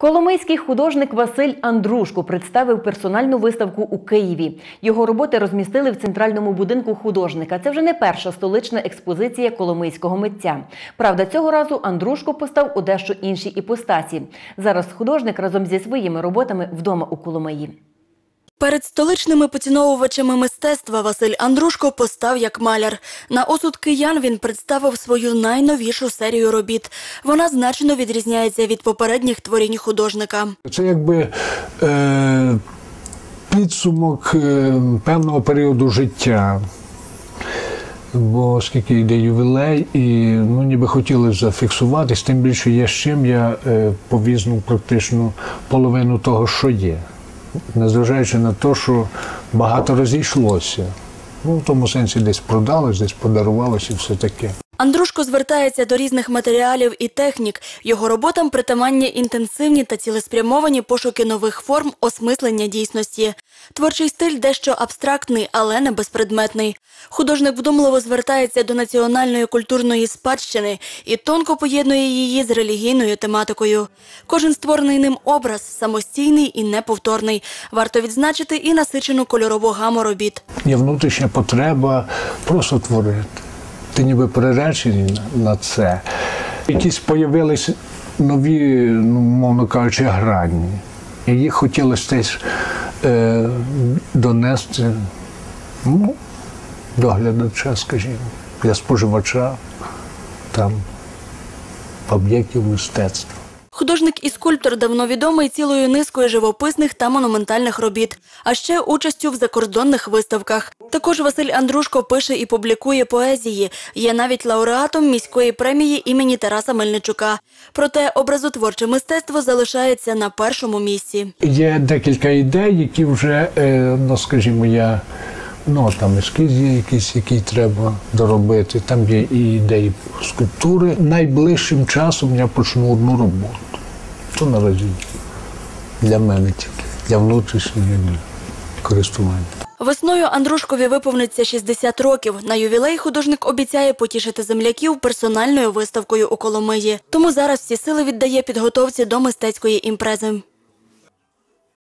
Коломийський художник Василь Андрушко представив персональну виставку у Києві. Його роботи розмістили в центральному будинку художника. Це вже не перша столична експозиція коломийського митця. Правда, цього разу Андрушко постав у дещо іншій іпостасі. Зараз художник разом зі своїми роботами вдома у Коломиї. Перед столичними поціновувачами мистецтва Василь Андрушко постав як маляр. На осуд киян він представив свою найновішу серію робіт. Вона значно відрізняється від попередніх творінь художника. Це якби е, підсумок е, певного періоду життя. Бо оскільки йде ювілей, і ну, ніби хотіли зафіксуватись, тим більше є з чим я е, повізнув практично половину того, що є. Незважаючи на те, що багато розійшлося. Ну, в тому сенсі десь продалось, десь подарувалось і все таке. Андрушко звертається до різних матеріалів і технік. Його роботам притаманні інтенсивні та цілеспрямовані пошуки нових форм осмислення дійсності. Творчий стиль дещо абстрактний, але не безпредметний. Художник вдумливо звертається до національної культурної спадщини і тонко поєднує її з релігійною тематикою. Кожен створений ним образ самостійний і неповторний. Варто відзначити і насичену кольорову гаму робіт. Є внутрішня потреба просто творити. Ти ніби приречений на- це. Якісь з'явилися нові, ну, мовно кажучи, грані. І їх хотілося теж е, донести ну, до глядача, скажімо, для споживача там об'єктів мистецтва. Художник і скульптор давно відомий цілою низкою живописних та монументальних робіт, а ще участю в закордонних виставках. Також Василь Андрушко пише і публікує поезії. Є навіть лауреатом міської премії імені Тараса Мельничука. Проте образотворче мистецтво залишається на першому місці. Є декілька ідей, які вже, е, ну скажімо, я ну там ескіз є якийсь, який треба доробити. Там є і ідеї скульптури. Найближчим часом я почну одну роботу. То наразі для мене тільки, для внутрішнього користування. Весною Андрушкові виповниться 60 років. На ювілей художник обіцяє потішити земляків персональною виставкою у Коломиї. Тому зараз всі сили віддає підготовці до мистецької імпрези.